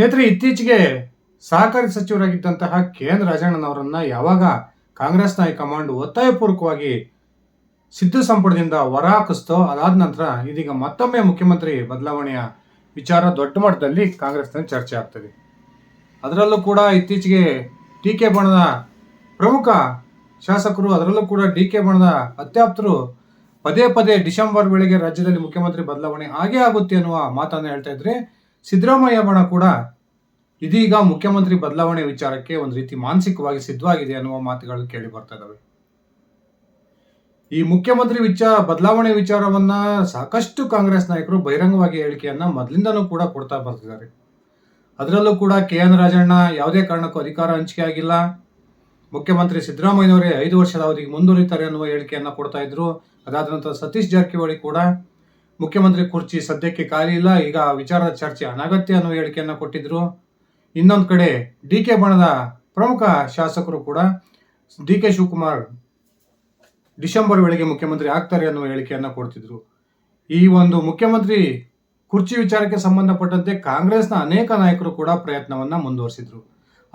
ಸ್ನೇಹಿತರೆ, ಇತ್ತೀಚೆಗೆ ಸಹಕಾರಿ ಸಚಿವರಾಗಿದ್ದಂತಹ ಕೆ ಎನ್ ರಾಜಣ್ಣನವರನ್ನ ಯಾವಾಗ ಕಾಂಗ್ರೆಸ್ನ ಹೈಕಮಾಂಡ್ ಒತ್ತಾಯಪೂರ್ವಕವಾಗಿ ಸಿದ್ದು ಸಂಪುಟದಿಂದ ಹೊರ ಹಾಕಿಸ್ತೋ ಅದಾದ ನಂತರ ಇದೀಗ ಮತ್ತೊಮ್ಮೆ ಮುಖ್ಯಮಂತ್ರಿ ಬದಲಾವಣೆಯ ವಿಚಾರ ದೊಡ್ಡ ಮಟ್ಟದಲ್ಲಿ ಕಾಂಗ್ರೆಸ್ನಲ್ಲಿ ಚರ್ಚೆ ಆಗ್ತದೆ. ಅದರಲ್ಲೂ ಕೂಡ ಇತ್ತೀಚೆಗೆ ಡಿ ಕೆ ಬಣದ ಪ್ರಮುಖ ಶಾಸಕರು, ಅದರಲ್ಲೂ ಕೂಡ ಡಿ ಕೆ ಬಣದ ಅತ್ಯಾಪ್ತರು ಪದೇ ಪದೇ ಡಿಸೆಂಬರ್ ವೇಳೆಗೆ ರಾಜ್ಯದಲ್ಲಿ ಮುಖ್ಯಮಂತ್ರಿ ಬದಲಾವಣೆ ಆಗೇ ಆಗುತ್ತೆ ಅನ್ನುವ ಮಾತನ್ನು ಹೇಳ್ತಾ ಇದ್ರೆ ಸಿದ್ದರಾಮಯ್ಯ ಬಣ ಕೂಡ ಇದೀಗ ಮುಖ್ಯಮಂತ್ರಿ ಬದಲಾವಣೆ ವಿಚಾರಕ್ಕೆ ಒಂದು ರೀತಿ ಮಾನಸಿಕವಾಗಿ ಸಿದ್ಧವಾಗಿದೆ ಅನ್ನುವ ಮಾತುಗಳು ಕೇಳಿ ಬರ್ತಾ ಈ ಮುಖ್ಯಮಂತ್ರಿ ವಿಚಾರ ಬದಲಾವಣೆ ವಿಚಾರವನ್ನ ಸಾಕಷ್ಟು ಕಾಂಗ್ರೆಸ್ ನಾಯಕರು ಬಹಿರಂಗವಾಗಿ ಹೇಳಿಕೆಯನ್ನ ಮೊದಲಿಂದನೂ ಕೂಡ ಕೊಡ್ತಾ ಬರ್ತಿದ್ದಾರೆ. ಅದರಲ್ಲೂ ಕೂಡ ಕೆ ಎನ್ ರಾಜಣ್ಣ ಯಾವುದೇ ಕಾರಣಕ್ಕೂ ಅಧಿಕಾರ ಹಂಚಿಕೆ ಆಗಿಲ್ಲ. ಮುಖ್ಯಮಂತ್ರಿ ಸಿದ್ದರಾಮಯ್ಯನವರೇ ಐದು ವರ್ಷದ ಅವಧಿಗೆ ಮುಂದುವರಿತಾರೆ ಅನ್ನುವ ಹೇಳಿಕೆಯನ್ನ ಕೊಡ್ತಾ ಇದ್ರು. ಅದಾದ ನಂತರ ಸತೀಶ್ ಜಾರಕಿಹೊಳಿ ಕೂಡ ಮುಖ್ಯಮಂತ್ರಿ ಕುರ್ಚಿ ಸದ್ಯಕ್ಕೆ ಖಾಲಿ ಇಲ್ಲ. ಈಗ ವಿಚಾರದ ಚರ್ಚೆ ಅನಗತ್ಯ ಅನ್ನೋ ಹೇಳಿಕೆಯನ್ನ ಕೊಟ್ಟಿದ್ರು. ಇನ್ನೊಂದು ಕಡೆ ಡಿ ಕೆ ಬಣದ ಪ್ರಮುಖ ಶಾಸಕರು ಕೂಡ ಡಿ ಕೆ ಶಿವಕುಮಾರ್ ಡಿಸೆಂಬರ್ ವೇಳೆಗೆ ಮುಖ್ಯಮಂತ್ರಿ ಆಗ್ತಾರೆ ಅನ್ನುವ ಹೇಳಿಕೆಯನ್ನ ಕೊಡ್ತಿದ್ರು. ಈ ಒಂದು ಮುಖ್ಯಮಂತ್ರಿ ಕುರ್ಚಿ ವಿಚಾರಕ್ಕೆ ಸಂಬಂಧಪಟ್ಟಂತೆ ಕಾಂಗ್ರೆಸ್ನ ಅನೇಕ ನಾಯಕರು ಕೂಡ ಪ್ರಯತ್ನವನ್ನ ಮುಂದುವರಿಸಿದ್ರು.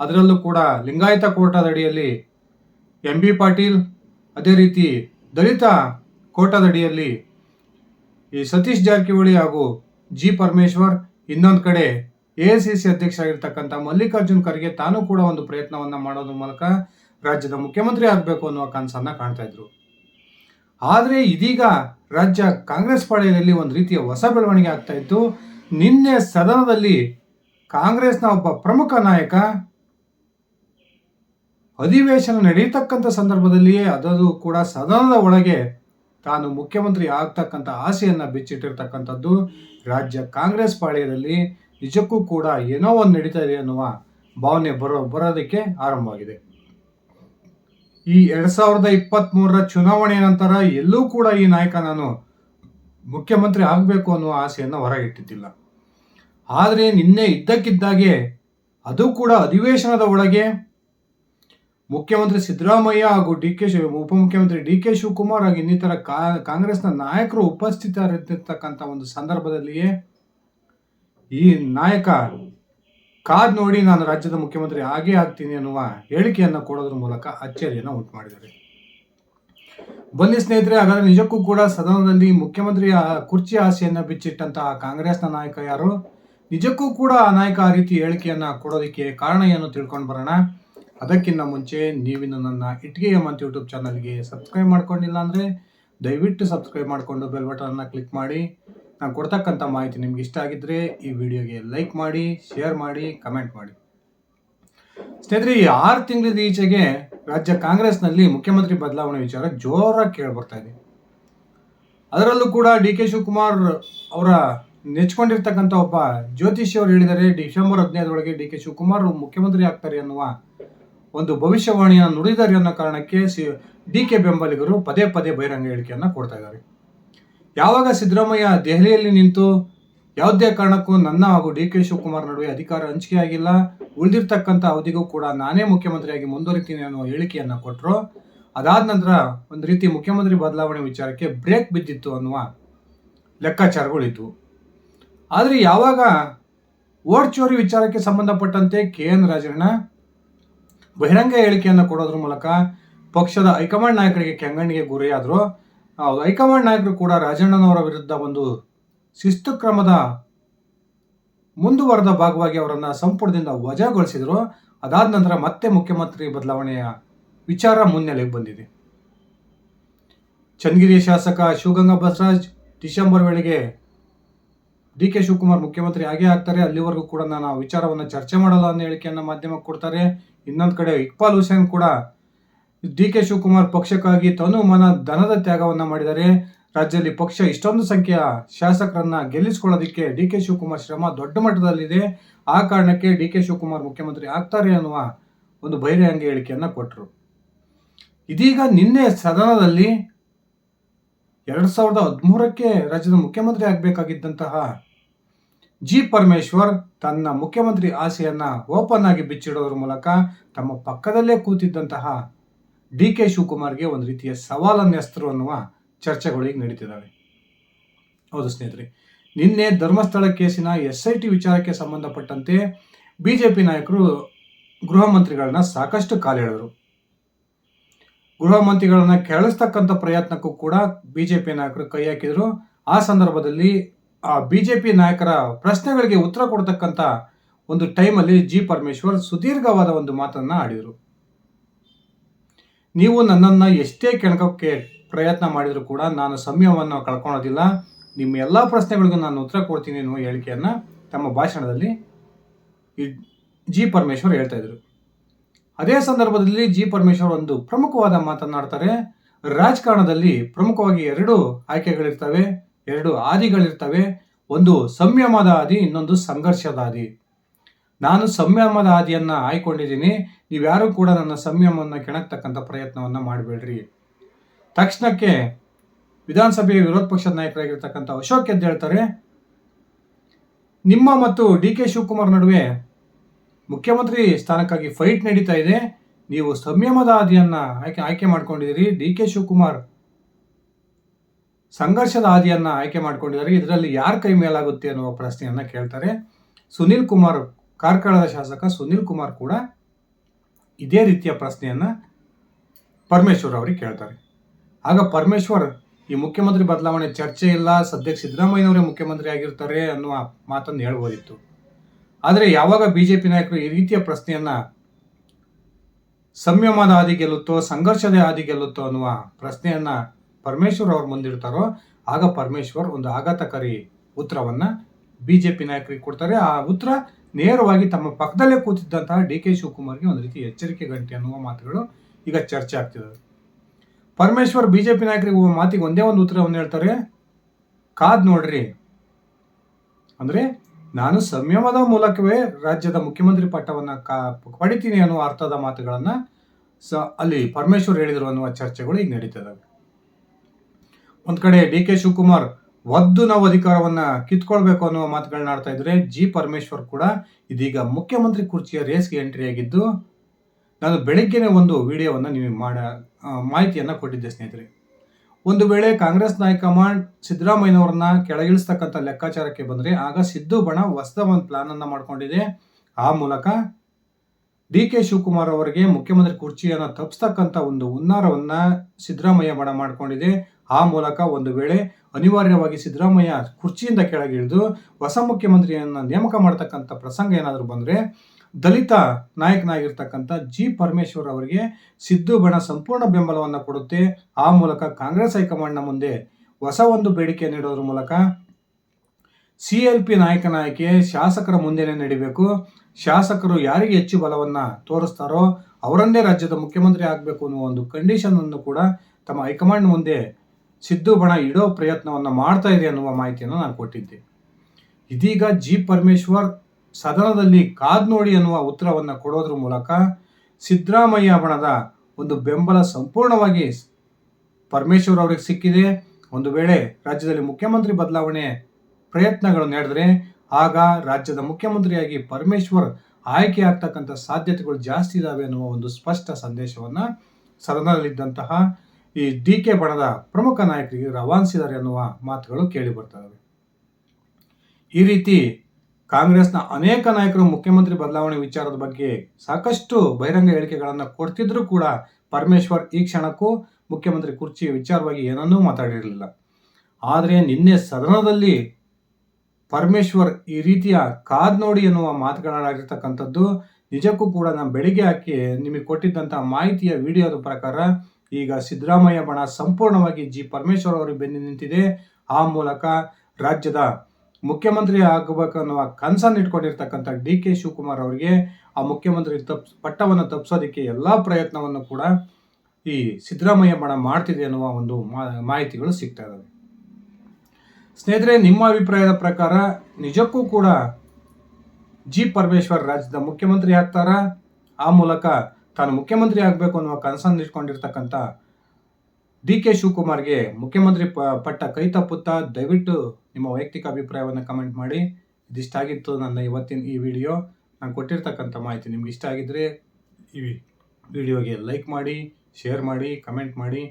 ಅದರಲ್ಲೂ ಕೂಡ ಲಿಂಗಾಯತ ಕೋಟಾದ ಅಡಿಯಲ್ಲಿ ಎಂ ಬಿ ಪಾಟೀಲ್, ಅದೇ ರೀತಿ ದಲಿತ ಕೋಟಾದ ಅಡಿಯಲ್ಲಿ ಈ ಸತೀಶ್ ಜಾರಕಿಹೊಳಿ ಹಾಗೂ ಜಿ ಪರಮೇಶ್ವರ್ ಇನ್ನೊಂದು ಕಡೆ ಎ ಸಿ ಸಿ ಅಧ್ಯಕ್ಷರಾಗಿರ್ತಕ್ಕಂಥ ಮಲ್ಲಿಕಾರ್ಜುನ್ ಖರ್ಗೆ ತಾನು ಕೂಡ ಒಂದು ಪ್ರಯತ್ನವನ್ನ ಮಾಡೋದ್ರ ಮೂಲಕ ರಾಜ್ಯದ ಮುಖ್ಯಮಂತ್ರಿ ಆಗಬೇಕು ಅನ್ನುವ ಕನಸನ್ನ ಕಾಣ್ತಾ ಇದ್ರು. ಆದರೆ ಇದೀಗ ರಾಜ್ಯ ಕಾಂಗ್ರೆಸ್ ಪಾಳ್ಯದಲ್ಲಿ ಒಂದು ರೀತಿಯ ಹೊಸ ಬೆಳವಣಿಗೆ ಆಗ್ತಾ ಇತ್ತು. ನಿನ್ನೆ ಸದನದಲ್ಲಿ ಕಾಂಗ್ರೆಸ್ನ ಒಬ್ಬ ಪ್ರಮುಖ ನಾಯಕ ಅಧಿವೇಶನ ನಡೆಯತಕ್ಕಂಥ ಸಂದರ್ಭದಲ್ಲಿಯೇ ಅದದು ಕೂಡ ಸದನದ ಒಳಗೆ ತಾನು ಮುಖ್ಯಮಂತ್ರಿ ಆಗ್ತಕ್ಕಂಥ ಆಸೆಯನ್ನ ಬಿಚ್ಚಿಟ್ಟಿರ್ತಕ್ಕಂಥದ್ದು ರಾಜ್ಯ ಕಾಂಗ್ರೆಸ್ ಪಾಳ್ಯದಲ್ಲಿ ನಿಜಕ್ಕೂ ಕೂಡ ಏನೋ ಒಂದು ನಡೀತಾ ಇದೆ ಅನ್ನುವ ಭಾವನೆ ಬರೋ ಬರೋದಕ್ಕೆ ಆರಂಭವಾಗಿದೆ. ಈ ಎರಡ್ ಸಾವಿರದ ಇಪ್ಪತ್ತ್ ಮೂರರ ಚುನಾವಣೆಯ ನಂತರ ಎಲ್ಲೂ ಕೂಡ ಈ ನಾಯಕ ನಾನು ಮುಖ್ಯಮಂತ್ರಿ ಆಗಬೇಕು ಅನ್ನುವ ಆಸೆಯನ್ನು ಹೊರಗಿಟ್ಟಿದ್ದಿಲ್ಲ. ಆದರೆ ನಿನ್ನೆ ಇದ್ದಕ್ಕಿದ್ದಾಗೆ ಅದು ಕೂಡ ಅಧಿವೇಶನದ ಒಳಗೆ ಮುಖ್ಯಮಂತ್ರಿ ಸಿದ್ದರಾಮಯ್ಯ ಹಾಗೂ ಡಿ ಕೆ ಉಪಮುಖ್ಯಮಂತ್ರಿ ಡಿ ಕೆ ಶಿವಕುಮಾರ್ ಹಾಗೂ ಇನ್ನಿತರ ಕಾಂಗ್ರೆಸ್ನ ನಾಯಕರು ಉಪಸ್ಥಿತರಿರ್ತಕ್ಕಂಥ ಒಂದು ಸಂದರ್ಭದಲ್ಲಿಯೇ ಈ ನಾಯಕ ಕಾದ್ ನೋಡಿ ನಾನು ರಾಜ್ಯದ ಮುಖ್ಯಮಂತ್ರಿ ಆಗೇ ಆಗ್ತೀನಿ ಅನ್ನುವ ಹೇಳಿಕೆಯನ್ನು ಕೊಡೋದ್ರ ಮೂಲಕ ಅಚ್ಚರಿಯನ್ನು ಉಂಟು ಮಾಡಿದ್ದಾರೆ ಬನ್ನಿ ಸ್ನೇಹಿತರೆ, ಹಾಗಾದ್ರೆ ನಿಜಕ್ಕೂ ಕೂಡ ಸದನದಲ್ಲಿ ಮುಖ್ಯಮಂತ್ರಿಯ ಕುರ್ಚಿ ಆಸೆಯನ್ನ ಬಿಚ್ಚಿಟ್ಟಂತಹ ಕಾಂಗ್ರೆಸ್ನ ನಾಯಕ ಯಾರು? ನಿಜಕ್ಕೂ ಕೂಡ ಆ ನಾಯಕ ಆ ರೀತಿ ಹೇಳಿಕೆಯನ್ನು ಕೊಡೋದಕ್ಕೆ ಕಾರಣ ಏನು ತಿಳ್ಕೊಂಡು ಬರೋಣ. ಅದಕ್ಕಿಂತ ಮುಂಚೆ ನೀವಿನ್ನು ನನ್ನ ಇಟ್ಗೆ ಮಂತ್ ಯೂಟ್ಯೂಬ್ ಚಾನಲ್ಗೆ ಸಬ್ಸ್ಕ್ರೈಬ್ ಮಾಡ್ಕೊಂಡಿಲ್ಲ ಅಂದರೆ ದಯವಿಟ್ಟು ಸಬ್ಸ್ಕ್ರೈಬ್ ಮಾಡಿಕೊಂಡು ಬೆಲ್ ಬಟನ್ನ ಕ್ಲಿಕ್ ಮಾಡಿ. ನಾನು ಕೊಡ್ತಕ್ಕಂಥ ಮಾಹಿತಿ ನಿಮ್ಗೆ ಇಷ್ಟ ಆಗಿದ್ದರೆ ಈ ವಿಡಿಯೋಗೆ ಲೈಕ್ ಮಾಡಿ, ಶೇರ್ ಮಾಡಿ, ಕಮೆಂಟ್ ಮಾಡಿ. ಸ್ನೇಹಿತರೆ, ಈ ಆರು ತಿಂಗಳಿಂದ ಈಚೆಗೆ ರಾಜ್ಯ ಕಾಂಗ್ರೆಸ್ನಲ್ಲಿ ಮುಖ್ಯಮಂತ್ರಿ ಬದಲಾವಣೆ ವಿಚಾರ ಜೋರಾಗಿ ಕೇಳಿಬರ್ತಾ ಇದೆ. ಅದರಲ್ಲೂ ಕೂಡ ಡಿ ಕೆ ಶಿವಕುಮಾರ್ ಅವರ ನೆಚ್ಕೊಂಡಿರ್ತಕ್ಕಂಥ ಒಬ್ಬ ಜ್ಯೋತಿಷಿ ಅವರು ಹೇಳಿದರೆ ಡಿಸೆಂಬರ್ ಹದಿನೈದರೊಳಗೆ ಡಿ ಕೆ ಶಿವಕುಮಾರ್ ಮುಖ್ಯಮಂತ್ರಿ ಆಗ್ತಾರೆ ಅನ್ನುವ ಒಂದು ಭವಿಷ್ಯವಾಣಿಯ ನುಡಿದಾರೆ ಅನ್ನೋ ಕಾರಣಕ್ಕೆ ಸಿ ಡಿ ಕೆ ಬೆಂಬಲಿಗರು ಪದೇ ಪದೇ ಬಹಿರಂಗ ಹೇಳಿಕೆಯನ್ನು ಕೊಡ್ತಾ ಇದ್ದಾರೆ. ಯಾವಾಗ ಸಿದ್ದರಾಮಯ್ಯ ದೆಹಲಿಯಲ್ಲಿ ನಿಂತು ಯಾವುದೇ ಕಾರಣಕ್ಕೂ ನನ್ನ ಹಾಗೂ ಡಿ ಕೆ ಶಿವಕುಮಾರ್ ನಡುವೆ ಅಧಿಕಾರ ಹಂಚಿಕೆ ಆಗಿಲ್ಲ ಉಳಿದಿರ್ತಕ್ಕಂಥ ಅವಧಿಗೂ ಕೂಡ ನಾನೇ ಮುಖ್ಯಮಂತ್ರಿಯಾಗಿ ಮುಂದುವರಿತೀನಿ ಅನ್ನುವ ಹೇಳಿಕೆಯನ್ನು ಕೊಟ್ಟರು ಅದಾದ ನಂತರ ಒಂದು ರೀತಿ ಮುಖ್ಯಮಂತ್ರಿ ಬದಲಾವಣೆ ವಿಚಾರಕ್ಕೆ ಬ್ರೇಕ್ ಬಿದ್ದಿತ್ತು ಅನ್ನುವ ಲೆಕ್ಕಾಚಾರಗಳಿದ್ವು. ಆದರೆ ಯಾವಾಗ ಓಟ್ ಚೋರಿ ವಿಚಾರಕ್ಕೆ ಸಂಬಂಧಪಟ್ಟಂತೆ ಕೆ ಎನ್ ರಾಜಣ್ಣ ಬಹಿರಂಗ ಹೇಳಿಕೆಯನ್ನು ಕೊಡೋದ್ರ ಮೂಲಕ ಪಕ್ಷದ ಹೈಕಮಾಂಡ್ ನಾಯಕರಿಗೆ ಕೆಂಗಣ್ಣಿಗೆ ಗುರಿಯಾದರು. ಹೈಕಮಾಂಡ್ ನಾಯಕರು ಕೂಡ ರಾಜಣ್ಣನವರ ವಿರುದ್ಧ ಒಂದು ಶಿಸ್ತು ಕ್ರಮದ ಮುಂದುವರೆದ ಭಾಗವಾಗಿ ಅವರನ್ನು ಸಂಪುಟದಿಂದ ವಜಾಗೊಳಿಸಿದರು. ಅದಾದ ನಂತರ ಮತ್ತೆ ಮುಖ್ಯಮಂತ್ರಿ ಬದಲಾವಣೆಯ ವಿಚಾರ ಮುನ್ನೆಲೆಗೆ ಬಂದಿದೆ. ಚನ್ನಗಿರಿ ಶಾಸಕ ಶಿವಗಂಗಾ ಬಸವರಾಜ್ ಡಿಸೆಂಬರ್ ವೇಳೆಗೆ ಡಿ ಕೆ ಶಿವಕುಮಾರ್ ಮುಖ್ಯಮಂತ್ರಿ ಆಗೇ ಆಗ್ತಾರೆ. ಅಲ್ಲಿವರೆಗೂ ಕೂಡ ನಾನು ಆ ವಿಚಾರವನ್ನು ಚರ್ಚೆ ಮಾಡಲ್ಲ ಅನ್ನೋ ಹೇಳಿಕೆಯನ್ನು ಮಾಧ್ಯಮಕ್ಕೆ ಕೊಡ್ತಾರೆ. ಇನ್ನೊಂದು ಕಡೆ ಇಕ್ಬಾಲ್ ಹುಸೇನ್ ಕೂಡ ಡಿ ಕೆ ಶಿವಕುಮಾರ್ ಪಕ್ಷಕ್ಕಾಗಿ ತನು ಮನ ಧನದ ತ್ಯಾಗವನ್ನ ಮಾಡಿದ್ದಾರೆ. ರಾಜ್ಯದಲ್ಲಿ ಪಕ್ಷ ಇಷ್ಟೊಂದು ಸಂಖ್ಯೆಯ ಶಾಸಕರನ್ನ ಗೆಲ್ಲಿಸಿಕೊಳ್ಳೋದಕ್ಕೆ ಡಿ ಕೆ ಶಿವಕುಮಾರ್ ಶ್ರಮ ದೊಡ್ಡ ಮಟ್ಟದಲ್ಲಿದೆ. ಆ ಕಾರಣಕ್ಕೆ ಡಿ ಕೆ ಶಿವಕುಮಾರ್ ಮುಖ್ಯಮಂತ್ರಿ ಆಗ್ತಾರೆ ಅನ್ನುವ ಒಂದು ಬಹಿರಂಗ ಹೇಳಿಕೆಯನ್ನ ಕೊಟ್ಟರು ಇದೀಗ ನಿನ್ನೆ ಸದನದಲ್ಲಿ ಎರಡ್ ಸಾವಿರದ ಹದಿಮೂರಕ್ಕೆ ರಾಜ್ಯದ ಮುಖ್ಯಮಂತ್ರಿ ಆಗಬೇಕಾಗಿದ್ದಂತಹ ಜಿ ಪರಮೇಶ್ವರ್ ತನ್ನ ಮುಖ್ಯಮಂತ್ರಿ ಆಸೆಯನ್ನು ಓಪನ್ ಆಗಿ ಬಿಚ್ಚಿಡೋದ್ರ ಮೂಲಕ ತಮ್ಮ ಪಕ್ಕದಲ್ಲೇ ಕೂತಿದ್ದಂತಹ ಡಿ ಕೆ ಶಿವಕುಮಾರ್ಗೆ ಒಂದು ರೀತಿಯ ಸವಾಲನ್ನ ಎಸ್ತರು ಅನ್ನುವ ಚರ್ಚೆಗಳು ಈಗ ನಡೀತಿದ್ದಾವೆ. ಹೌದು ಸ್ನೇಹಿತರೆ, ನಿನ್ನೆ ಧರ್ಮಸ್ಥಳ ಕೇಸಿನ ಎಸ್ ಐ ಟಿ ವಿಚಾರಕ್ಕೆ ಸಂಬಂಧಪಟ್ಟಂತೆ ಬಿಜೆಪಿ ನಾಯಕರು ಗೃಹ ಮಂತ್ರಿಗಳನ್ನ ಸಾಕಷ್ಟು ಕಾಲೆಳೆದರು ಗೃಹ ಮಂತ್ರಿಗಳನ್ನ ಕೆಳಿಸ್ತಕ್ಕಂಥ ಪ್ರಯತ್ನಕ್ಕೂ ಕೂಡ ಬಿಜೆಪಿ ನಾಯಕರು ಕೈ ಹಾಕಿದ್ರು. ಆ ಸಂದರ್ಭದಲ್ಲಿ ಆ ಬಿ ಜೆ ಪಿ ನಾಯಕರ ಪ್ರಶ್ನೆಗಳಿಗೆ ಉತ್ತರ ಕೊಡ್ತಕ್ಕಂಥ ಒಂದು ಟೈಮಲ್ಲಿ ಜಿ ಪರಮೇಶ್ವರ್ ಸುದೀರ್ಘವಾದ ಒಂದು ಮಾತನ್ನು ಆಡಿದರು. ನೀವು ನನ್ನನ್ನು ಎಷ್ಟೇ ಕೆಣಕಕ್ಕೆ ಪ್ರಯತ್ನ ಮಾಡಿದರೂ ಕೂಡ ನಾನು ಸಮಯವನ್ನು ಕಳ್ಕೊಳೋದಿಲ್ಲ ನಿಮ್ಮ ಎಲ್ಲ ಪ್ರಶ್ನೆಗಳಿಗೂ ನಾನು ಉತ್ತರ ಕೊಡ್ತೀನಿ ಎನ್ನುವ ಹೇಳಿಕೆಯನ್ನು ತಮ್ಮ ಭಾಷಣದಲ್ಲಿ ಜಿ ಪರಮೇಶ್ವರ್ ಹೇಳ್ತಾ ಇದ್ರು. ಅದೇ ಸಂದರ್ಭದಲ್ಲಿ ಜಿ ಪರಮೇಶ್ವರ್ ಒಂದು ಪ್ರಮುಖವಾದ ಮಾತನ್ನಾಡ್ತಾರೆ. ರಾಜಕಾರಣದಲ್ಲಿ ಪ್ರಮುಖವಾಗಿ ಎರಡು ಆಯ್ಕೆಗಳಿರ್ತವೆ. ಎರಡು ಹಾದಿಗಳಿರ್ತವೆ ಒಂದು ಸಂಯಮದ ಹಾದಿ ಇನ್ನೊಂದು ಸಂಘರ್ಷದ ಹಾದಿ ನಾನು ಸಂಯಮದ ಹಾದಿಯನ್ನು ಆಯ್ಕೊಂಡಿದ್ದೀನಿ. ನೀವ್ಯಾರೂ ಕೂಡ ನನ್ನ ಸಂಯಮವನ್ನು ಕೆಣಕ್ತಕ್ಕಂಥ ಪ್ರಯತ್ನವನ್ನ ಮಾಡಬೇಡ್ರಿ. ತಕ್ಷಣಕ್ಕೆ ವಿಧಾನಸಭೆಯ ವಿರೋಧ ಪಕ್ಷದ ನಾಯಕರಾಗಿರ್ತಕ್ಕಂಥ ಅಶೋಕ್ ಎದ್ದು ಹೇಳ್ತಾರೆ, ನಿಮ್ಮ ಮತ್ತು ಡಿ ಕೆ ಶಿವಕುಮಾರ್ ನಡುವೆ ಮುಖ್ಯಮಂತ್ರಿ ಸ್ಥಾನಕ್ಕಾಗಿ ಫೈಟ್ ನಡೀತಾ ಇದೆ. ನೀವು ಸಂಯಮದ ಹಾದಿಯನ್ನು ಆಯ್ಕೆ ಆಯ್ಕೆ ಮಾಡ್ಕೊಂಡಿದ್ದೀರಿ. ಡಿ ಕೆ ಶಿವಕುಮಾರ್ ಸಂಘರ್ಷದ ಹಾದಿಯನ್ನು ಆಯ್ಕೆ ಮಾಡಿಕೊಂಡಿದ್ದಾರೆ. ಇದರಲ್ಲಿ ಯಾರ ಕೈ ಮೇಲಾಗುತ್ತೆ ಅನ್ನುವ ಪ್ರಶ್ನೆಯನ್ನ ಕೇಳ್ತಾರೆ. ಸುನಿಲ್ ಕುಮಾರ್, ಕಾರ್ಕಳದ ಶಾಸಕ ಸುನಿಲ್ ಕುಮಾರ್ ಕೂಡ ಇದೇ ರೀತಿಯ ಪ್ರಶ್ನೆಯನ್ನ ಪರಮೇಶ್ವರ್ ಅವರಿಗೆ ಕೇಳ್ತಾರೆ. ಆಗ ಪರಮೇಶ್ವರ್, ಈ ಮುಖ್ಯಮಂತ್ರಿ ಬದಲಾವಣೆ ಚರ್ಚೆ ಇಲ್ಲ, ಸದ್ಯಕ್ಕೆ ಸಿದ್ದರಾಮಯ್ಯನವರೇ ಮುಖ್ಯಮಂತ್ರಿ ಆಗಿರ್ತಾರೆ ಅನ್ನುವ ಮಾತನ್ನು ಹೇಳ್ಬೋದಿತ್ತು. ಆದರೆ ಯಾವಾಗ ಬಿ ಜೆ ಪಿ ನಾಯಕರು ಈ ರೀತಿಯ ಪ್ರಶ್ನೆಯನ್ನ ಸಂಯಮದ ಹಾದಿ ಗೆಲ್ಲುತ್ತೋ, ಸಂಘರ್ಷದ ಹಾದಿ ಗೆಲ್ಲುತ್ತೋ ಅನ್ನುವ ಪ್ರಶ್ನೆಯನ್ನ ಪರಮೇಶ್ವರ್ ಅವರು ಮುಂದಿರ್ತಾರೋ ಆಗ ಪರಮೇಶ್ವರ್ ಒಂದು ಆಘಾತಕಾರಿ ಉತ್ತರವನ್ನ ಬಿಜೆಪಿ ನಾಯಕರಿಗೆ ಕೊಡ್ತಾರೆ. ಆ ಉತ್ತರ ನೇರವಾಗಿ ತಮ್ಮ ಪಕ್ಕದಲ್ಲೇ ಕೂತಿದ್ದಂತಹ ಡಿ ಕೆ ಶಿವಕುಮಾರ್ಗೆ ಒಂದು ರೀತಿ ಎಚ್ಚರಿಕೆ ಗಂಟೆ ಅನ್ನುವ ಮಾತುಗಳು ಈಗ ಚರ್ಚೆ ಆಗ್ತಿದೆ. ಪರಮೇಶ್ವರ್ ಬಿಜೆಪಿ ನಾಯಕರಿಗೆ ಮಾತಿಗೆ ಒಂದೇ ಒಂದು ಉತ್ತರವನ್ನು ಹೇಳ್ತಾರೆ. ಕಾದ್ ನೋಡ್ರಿ. ಅಂದ್ರೆ ನಾನು ಸಂಯಮದ ಮೂಲಕವೇ ರಾಜ್ಯದ ಮುಖ್ಯಮಂತ್ರಿ ಪಟ್ಟವನ್ನ ಕಾ ಪಡಿತೀನಿ ಅನ್ನುವ ಅರ್ಥದ ಮಾತುಗಳನ್ನ ಸ ಅಲ್ಲಿ ಪರಮೇಶ್ವರ್ ಹೇಳಿದ್ರು ಅನ್ನುವ ಚರ್ಚೆಗಳು ಈಗ ನಡೀತಿದ್ದಾವೆ ಒಂದ್ ಕಡೆ ಡಿ ಕೆ ಶಿವಕುಮಾರ್ ಒದ್ದು ನಾವು ಅಧಿಕಾರವನ್ನ ಕಿತ್ಕೊಳ್ಬೇಕು ಅನ್ನುವ ಮಾತುಗಳನ್ನ ಆಡ್ತಾ ಇದ್ರೆ ಜಿ ಪರಮೇಶ್ವರ್ ಕೂಡ ಇದೀಗ ಮುಖ್ಯಮಂತ್ರಿ ಕುರ್ಚಿಯ ರೇಸ್ಗೆ ಎಂಟ್ರಿ ಆಗಿದ್ದು, ನಾನು ಬೆಳಗ್ಗೆನೇ ಒಂದು ವಿಡಿಯೋವನ್ನು ನಿಮಗೆ ಮಾಡ ಮಾಹಿತಿಯನ್ನು ಕೊಟ್ಟಿದ್ದೆ ಸ್ನೇಹಿತರೆ. ಒಂದು ವೇಳೆ ಕಾಂಗ್ರೆಸ್ ನಾಯಕ ಕಮಾಂಡ್ ಸಿದ್ದರಾಮಯ್ಯನವ್ರನ್ನ ಕೆಳಗಿಳಿಸ್ತಕ್ಕಂಥ ಲೆಕ್ಕಾಚಾರಕ್ಕೆ ಬಂದರೆ ಆಗ ಸಿದ್ದು ಬಣ ಹೊಸದ ಒಂದು ಪ್ಲಾನ್ ಅನ್ನ ಮಾಡ್ಕೊಂಡಿದೆ. ಆ ಮೂಲಕ ಡಿ ಕೆ ಶಿವಕುಮಾರ್ ಅವರಿಗೆ ಮುಖ್ಯಮಂತ್ರಿ ಕುರ್ಚಿಯನ್ನು ತಪ್ಪಿಸ್ತಕ್ಕಂಥ ಒಂದು ಹುನ್ನಾರವನ್ನು ಸಿದ್ದರಾಮಯ್ಯ ಬಣ ಮಾಡ್ಕೊಂಡಿದೆ. ಆ ಮೂಲಕ ಒಂದು ವೇಳೆ ಅನಿವಾರ್ಯವಾಗಿ ಸಿದ್ದರಾಮಯ್ಯ ಕುರ್ಚಿಯಿಂದ ಕೆಳಗಿಳಿದು ಹೊಸ ಮುಖ್ಯಮಂತ್ರಿಯನ್ನು ನೇಮಕ ಮಾಡತಕ್ಕಂಥ ಪ್ರಸಂಗ ಏನಾದರೂ ಬಂದರೆ ದಲಿತ ನಾಯಕನಾಗಿರ್ತಕ್ಕಂಥ ಜಿ ಪರಮೇಶ್ವರ್ ಅವರಿಗೆ ಸಿದ್ದು ಬಣ ಸಂಪೂರ್ಣ ಬೆಂಬಲವನ್ನು ಕೊಡುತ್ತೆ. ಆ ಮೂಲಕ ಕಾಂಗ್ರೆಸ್ ಹೈಕಮಾಂಡ್ನ ಮುಂದೆ ಹೊಸ ಒಂದು ಬೇಡಿಕೆ ನೀಡೋದ್ರ ಮೂಲಕ ಸಿ ಎಲ್ ಪಿ ನಾಯಕನಾಯಕಿ ಶಾಸಕರ ಮುಂದೆನೆ ನಡಿಬೇಕು. ಶಾಸಕರು ಯಾರಿಗೆ ಹೆಚ್ಚು ಬಲವನ್ನು ತೋರಿಸ್ತಾರೋ ಅವರನ್ನೇ ರಾಜ್ಯದ ಮುಖ್ಯಮಂತ್ರಿ ಆಗಬೇಕು ಅನ್ನುವ ಒಂದು ಕಂಡೀಷನ್ ಅನ್ನು ಕೂಡ ತಮ್ಮ ಹೈಕಮಾಂಡ್ ಮುಂದೆ ಸಿದ್ದು ಬಣ ಇಡೋ ಪ್ರಯತ್ನವನ್ನು ಮಾಡ್ತಾ ಇದೆ ಅನ್ನುವ ಮಾಹಿತಿಯನ್ನು ನಾನು ಕೊಟ್ಟಿದ್ದೆ. ಇದೀಗ ಜಿ ಪರಮೇಶ್ವರ್ ಸದನದಲ್ಲಿ ಕಾದ್ ನೋಡಿ ಅನ್ನುವ ಉತ್ತರವನ್ನು ಕೊಡೋದ್ರ ಮೂಲಕ ಸಿದ್ದರಾಮಯ್ಯ ಬಣದ ಒಂದು ಬೆಂಬಲ ಸಂಪೂರ್ಣವಾಗಿ ಪರಮೇಶ್ವರ್ ಅವರಿಗೆ ಸಿಕ್ಕಿದೆ. ಒಂದು ವೇಳೆ ರಾಜ್ಯದಲ್ಲಿ ಮುಖ್ಯಮಂತ್ರಿ ಬದಲಾವಣೆ ಪ್ರಯತ್ನಗಳು ನಡೆದರೆ ಆಗ ರಾಜ್ಯದ ಮುಖ್ಯಮಂತ್ರಿಯಾಗಿ ಪರಮೇಶ್ವರ್ ಆಯ್ಕೆ ಆಗ್ತಕ್ಕಂಥ ಸಾಧ್ಯತೆಗಳು ಜಾಸ್ತಿ ಇದ್ದಾವೆ ಅನ್ನುವ ಒಂದು ಸ್ಪಷ್ಟ ಸಂದೇಶವನ್ನು ಸದನದಲ್ಲಿದ್ದಂತಹ ಈ ಡಿ ಕೆ ಬಣದ ಪ್ರಮುಖ ನಾಯಕರಿಗೆ ರವಾನಿಸಿದ್ದಾರೆ ಅನ್ನುವ ಮಾತುಗಳು ಕೇಳಿ ಬರ್ತವೆ ಈ ರೀತಿ ಕಾಂಗ್ರೆಸ್ನ ಅನೇಕ ನಾಯಕರು ಮುಖ್ಯಮಂತ್ರಿ ಬದಲಾವಣೆ ವಿಚಾರದ ಬಗ್ಗೆ ಸಾಕಷ್ಟು ಬಹಿರಂಗ ಹೇಳಿಕೆಗಳನ್ನು ಕೊಡ್ತಿದ್ರೂ ಕೂಡ ಪರಮೇಶ್ವರ್ ಈ ಕ್ಷಣಕ್ಕೂ ಮುಖ್ಯಮಂತ್ರಿ ಕುರ್ಚಿ ವಿಚಾರವಾಗಿ ಏನನ್ನೂ ಮಾತಾಡಿರಲಿಲ್ಲ. ಆದರೆ ನಿನ್ನೆ ಸದನದಲ್ಲಿ ಪರಮೇಶ್ವರ್ ಈ ರೀತಿಯ ಕಾದ್ ನೋಡಿ ಎನ್ನುವ ಮಾತುಗಳಾಗಿರ್ತಕ್ಕಂಥದ್ದು ನಿಜಕ್ಕೂ ಕೂಡ ನಾನು ಬೆಳಿಗ್ಗೆ ಹಾಕಿ ನಿಮಗೆ ಕೊಟ್ಟಿದ್ದಂಥ ಮಾಹಿತಿಯ ವಿಡಿಯೋದ ಪ್ರಕಾರ ಈಗ ಸಿದ್ದರಾಮಯ್ಯ ಬಣ ಸಂಪೂರ್ಣವಾಗಿ ಜಿ ಪರಮೇಶ್ವರ್ ಅವರಿಗೆ ಬೆನ್ನು ನಿಂತಿದೆ. ಆ ಮೂಲಕ ರಾಜ್ಯದ ಮುಖ್ಯಮಂತ್ರಿ ಆಗಬೇಕನ್ನುವ ಕನಸನ್ನು ಇಟ್ಕೊಂಡಿರ್ತಕ್ಕಂಥ ಡಿ ಕೆ ಶಿವಕುಮಾರ್ ಅವರಿಗೆ ಆ ಮುಖ್ಯಮಂತ್ರಿ ತಪ್ಸ್, ಪಟ್ಟವನ್ನು ತಪ್ಪಿಸೋದಕ್ಕೆ ಎಲ್ಲ ಪ್ರಯತ್ನವನ್ನು ಕೂಡ ಈ ಸಿದ್ದರಾಮಯ್ಯ ಬಣ ಮಾಡ್ತಿದೆ ಅನ್ನುವ ಒಂದು ಮಾಹಿತಿಗಳು ಸಿಗ್ತಾ ಇದ್ದಾವೆ. ಸ್ನೇಹಿತರೆ, ನಿಮ್ಮ ಅಭಿಪ್ರಾಯದ ಪ್ರಕಾರ ನಿಜಕ್ಕೂ ಕೂಡ ಜಿ ಪರಮೇಶ್ವರ್ ರಾಜ್ಯದ ಮುಖ್ಯಮಂತ್ರಿ ಆಗ್ತಾರಾ? ಆ ಮೂಲಕ ತಾನು ಮುಖ್ಯಮಂತ್ರಿ ಆಗಬೇಕು ಅನ್ನುವ ಕನಸನ್ನು ಇಟ್ಕೊಂಡಿರ್ತಕ್ಕಂಥ ಡಿ ಕೆ ಶಿವಕುಮಾರ್ಗೆ ಮುಖ್ಯಮಂತ್ರಿ ಪಟ್ಟ ಕೈ ತಪ್ಪುತ್ತಾ ದಯವಿಟ್ಟು ನಿಮ್ಮ ವೈಯಕ್ತಿಕ ಅಭಿಪ್ರಾಯವನ್ನು ಕಮೆಂಟ್ ಮಾಡಿ. ಇದಿಷ್ಟಾಗಿತ್ತು ನನ್ನ ಇವತ್ತಿನ ಈ ವಿಡಿಯೋ. ನಾನು ಕೊಟ್ಟಿರ್ತಕ್ಕಂಥ ಮಾಹಿತಿ ನಿಮ್ಗೆ ಇಷ್ಟ ಆಗಿದ್ದರೆ ಈ ವಿಡಿಯೋಗೆ ಲೈಕ್ ಮಾಡಿ, ಶೇರ್ ಮಾಡಿ ಕಮೆಂಟ್ ಮಾಡಿ.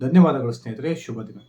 ಧನ್ಯವಾದಗಳು ಸ್ನೇಹಿತರೆ. ಶುಭ ದಿನ.